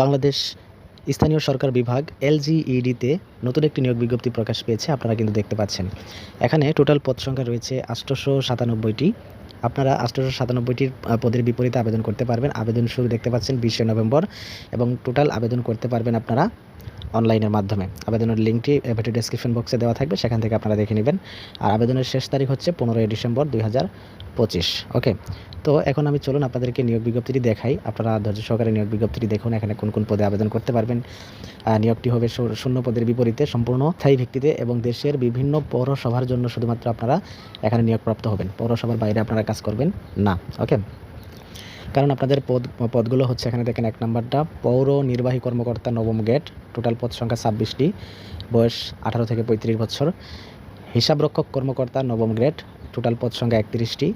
বাংলাদেশ স্থানীয় সরকার বিভাগ এলজিইডিতে নতুন একটি নিয়োগ বিজ্ঞপ্তি প্রকাশ পেয়েছে, আপনারা কিন্তু দেখতে পাচ্ছেন। এখানে টোটাল পদ সংখ্যা রয়েছে আষ্টশো সাতানব্বইটি। আপনারা আষ্টশো সাতানব্বইটির পদের বিপরীতে আবেদন করতে পারবেন। আবেদন শুরু দেখতে পাচ্ছেন বিশে নভেম্বর এবং টোটাল আবেদন করতে পারবেন আপনারা অনলাইনের মাধ্যমে। আবেদনের লিঙ্কটি ভিডিও ডেসক্রিপশন বক্সে দেওয়া থাকবে, সেখান থেকে আপনারা দেখে নেবেন। আর আবেদনের শেষ তারিখ হচ্ছে পনেরোই ডিসেম্বর দুই পঁচিশ, ওকে? তো এখন আমি চলুন আপনাদেরকে নিয়োগ বিজ্ঞপ্তিটি দেখাই। আপনারা ধৈর্য সহকারে নিয়োগ বিজ্ঞপ্তিটি দেখুন, এখানে কোন কোন পদে আবেদন করতে পারবেন। নিয়োগটি হবে শূন্য পদের বিপরীতে সম্পূর্ণ স্থায়ী ভিত্তিতে এবং দেশের বিভিন্ন পৌরসভার জন্য শুধুমাত্র আপনারা এখানে নিয়োগপ্রাপ্ত হবেন। পৌরসভার বাইরে আপনারা কাজ করবেন না, ওকে? কারণ আপনাদের পদ, পদগুলো হচ্ছে এখানে দেখেন এক নম্বরটা, পৌর নির্বাহী কর্মকর্তা নবম গেট টোটাল পদ সংখ্যা ছাব্বিশটি, বয়স আঠারো থেকে পঁয়ত্রিশ বছর। হিসাবরক্ষক কর্মকর্তা নবম গ্রেড টোটাল পদ সংখ্যা একত্রিশটি।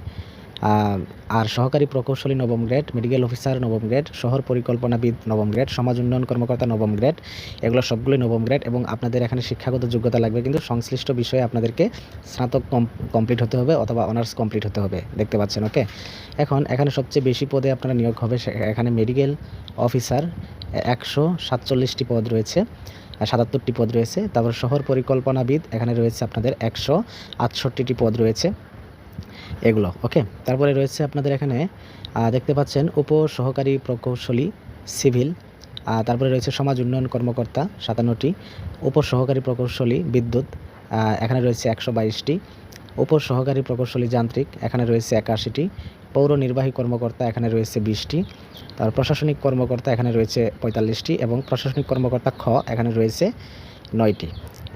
আর সহকারী প্রকৌশলী নবম গ্রেড মেডিকেল অফিসার নবম গ্রেড, শহর পরিকল্পনাবিদ নবম গ্রেড, সমাজ উন্নয়ন কর্মকর্তা নবম গ্রেড, এগুলো সবগুলোই নবম গ্রেড এবং আপনাদের এখানে শিক্ষাগত যোগ্যতা লাগবে কিন্তু সংশ্লিষ্ট বিষয়ে আপনাদেরকে স্নাতক কমপ্লিট হতে হবে অথবা অনার্স কমপ্লিট হতে হবে, দেখতে পাচ্ছেন ওকে এখন, এখানে সবচেয়ে বেশি পদে আপনারা নিয়োগ হবে এখানে মেডিকেল অফিসার একশো সাতচল্লিশটি পদ রয়েছে সাতাত্তরটি পদ রয়েছে, তারপর শহর পরিকল্পনাবিদ এখানে রয়েছে আপনাদের একশো আটষট্টিটি পদ রয়েছে। এগুলো, ওকে? তারপরে রয়েছে আপনাদের এখানে দেখতে পাচ্ছেন উপ সহকারী প্রকৌশলী সিভিল তারপরে রয়েছে সমাজ উন্নয়ন কর্মকর্তা সাতান্নটি উপ সহকারী প্রকৌশলী বিদ্যুৎ এখানে রয়েছে একশো বাইশটি উপ সহকারী প্রকৌশলী যান্ত্রিক, এখানে রয়েছে একাশিটি, পৌর নির্বাহী কর্মকর্তা, এখানে রয়েছে বিশটি, তার প্রশাসনিক কর্মকর্তা, এখানে রয়েছে পঁয়তাল্লিশটি এবং প্রশাসনিক কর্মকর্তা খ, এখানে রয়েছে নয়টি।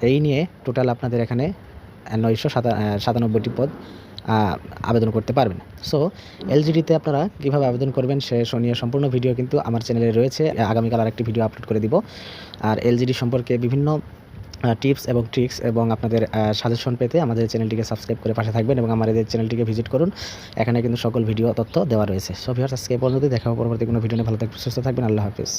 এই নিয়ে টোটাল আপনাদের এখানে নয়শো সাতা সাতানব্বইটি পদ আবেদন করতে পারবেন। সো এলজিডিতে আপনারা কীভাবে আবেদন করবেন সে সে নিয়ে সম্পূর্ণ ভিডিও কিন্তু আমার চ্যানেলে রয়েছে। আগামীকাল আরেকটি ভিডিও আপলোড করে দিব। আর এলজিডি সম্পর্কে বিভিন্ন টিপস এবং ট্রিক্স এবং আপনাদের সাজেশন পেতে আমাদের চ্যানেলটিকে সাবস্ক্রাইব করে পাশে থাকবেন এবং আমাদের চ্যানেলটিকে ভিজিট করুন। এখানে কিন্তু সকল ভিডিও তথ্য দেওয়া রয়েছে। সো ভিউয়ার্স আজকে পর্যন্ত দেখা পরবর্তী কোনো ভিডিও নিয়ে। ভালো থাকবেন, সুস্থ থাকবেন। আল্লাহ হাফিজ।